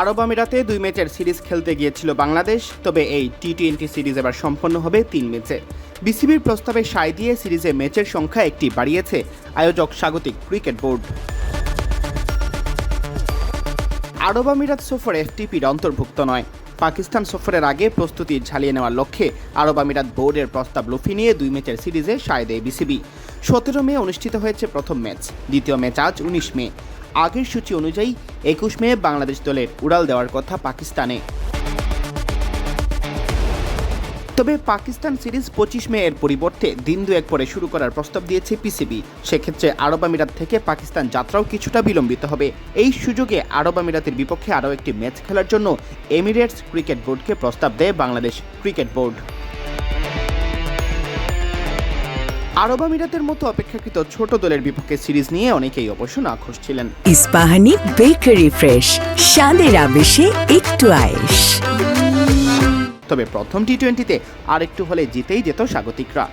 আরব আমিরাতে দুই ম্যাচের সিরিজ খেলতে গিয়েছিল বাংলাদেশ, তবে এই টি টোয়েন্টি সিরিজ এবার সম্পন্ন হবে তিন ম্যাচে। বিসিবির প্রস্তাবে সায় দিয়ে সিরিজে ম্যাচের সংখ্যা একটি বাড়িয়েছে আয়োজক স্বাগতিক ক্রিকেট বোর্ড। আরব আমিরাত সফর এফটিপির অন্তর্ভুক্ত নয়। পাকিস্তান সফরের আগে প্রস্তুতি ঝালিয়ে নেওয়ার লক্ষ্যে আরব আমিরাত বোর্ডের প্রস্তাব লুফি নিয়ে দুই ম্যাচের সিরিজে সায় দেয় বিসিবি। সতেরো মে অনুষ্ঠিত হয়েছে প্রথম ম্যাচ, দ্বিতীয় ম্যাচ আজ উনিশ মে। আগের সূচি অনুযায়ী একুশ মে বাংলাদেশ দলের উড়াল দেওয়ার কথা পাকিস্তানে। তবে পাকিস্তান সিরিজ পঁচিশ মে এর পরিবর্তে দিন দুয়েক পরে শুরু করার প্রস্তাব দিয়েছে পিসিবি। সেক্ষেত্রে আরব আমিরাত থেকে পাকিস্তান যাত্রাও কিছুটা বিলম্বিত হবে। এই সুযোগে আরব আমিরাতের বিপক্ষে আরও একটি ম্যাচ খেলার জন্য এমিরেটস ক্রিকেট বোর্ডকে প্রস্তাব দেয় বাংলাদেশ ক্রিকেট বোর্ড। আরব আমিরাতের মতো অপেক্ষাকৃত ছোট দলের বিপক্ষে সিরিজ নিয়ে অনেকেই অবশ্য নাখোশ ছিলেন। ইস্পাহানি বেকারি ফ্রেশ স্বাদের আবেশে একটু আয়েশ। তবে প্রথম টি টোয়েন্টিতে আরেকটু হলে জিতেই যেত স্বাগতিকরা।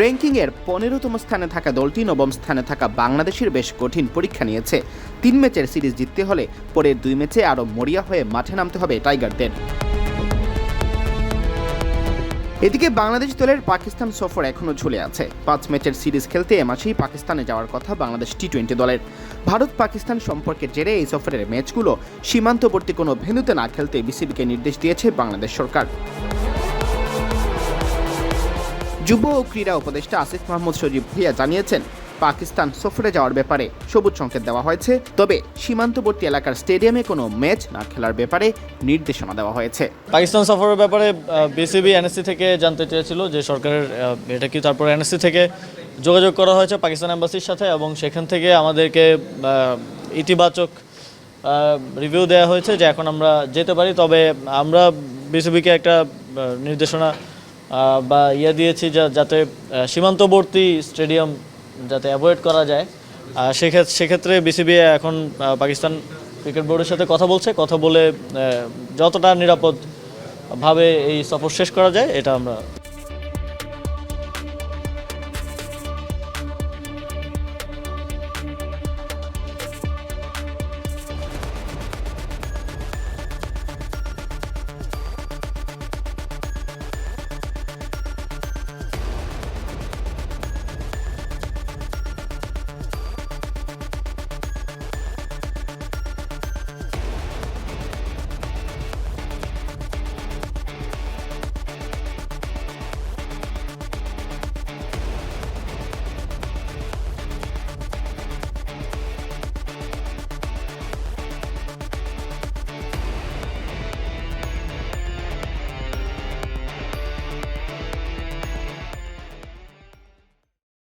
র্যাঙ্কিংয়ের পনেরোতম স্থানে থাকা দলটি নবম স্থানে থাকা বাংলাদেশের বেশ কঠিন পরীক্ষা নিয়েছে। তিন ম্যাচের সিরিজ জিততে হলে পরের দুই ম্যাচে আরও মরিয়া হয়ে মাঠে নামতে হবে টাইগারদের। এদিকে বাংলাদেশ দলের পাকিস্তান সফর এখনও ঝুলে আছে। পাঁচ ম্যাচের সিরিজ খেলতে এ মাসেই পাকিস্তানে যাওয়ার কথা বাংলাদেশ টি টোয়েন্টি দলের। ভারত পাকিস্তান সম্পর্কের জেরে এই সফরের ম্যাচগুলো সীমান্তবর্তী কোনো ভেন্যুতে না খেলতে বিসিবিকে নির্দেশ দিয়েছে বাংলাদেশ সরকার। যুব ও ক্রীড়া উপদেষ্টা আসিফ মাহমুদ সজীব ভুইয়া জানিয়েছেন পাকিস্তান সফরে যাওয়ার ব্যাপারে সবুজ সংকেত দেওয়া হয়েছে। তবে সীমান্তবর্তী এলাকার স্টেডিয়ামে কোনো ম্যাচ না খেলার ব্যাপারে নির্দেশনা দেওয়া হয়েছে। পাকিস্তান সফরের ব্যাপারে বিসিবি, এনএসসি থেকে জানতে চেয়েছিল যে সরকারের এটা কি তারপর এনএসসি থেকে যোগাযোগ করা হয়েছে পাকিস্তান এম্বাসির সাথে এবং সেখান থেকে আমাদেরকে ইতিবাচক রিভিউ দেওয়া হয়েছে যে এখন আমরা যেতে পারি। তবে আমরা বিসিবিকে একটা নির্দেশনা বা ইয়ে দিয়েছি যা- যাতে সীমান্তবর্তী স্টেডিয়াম যাতে অ্যাভয়েড করা যায়। আর সেক্ষেত্রে সেক্ষেত্রে বিসিবি এখন পাকিস্তান ক্রিকেট বোর্ডের সাথে কথা বলছে। কথা বলে যতটা নিরাপদ ভাবে এই সফর শেষ করা যায়, এটা আমরা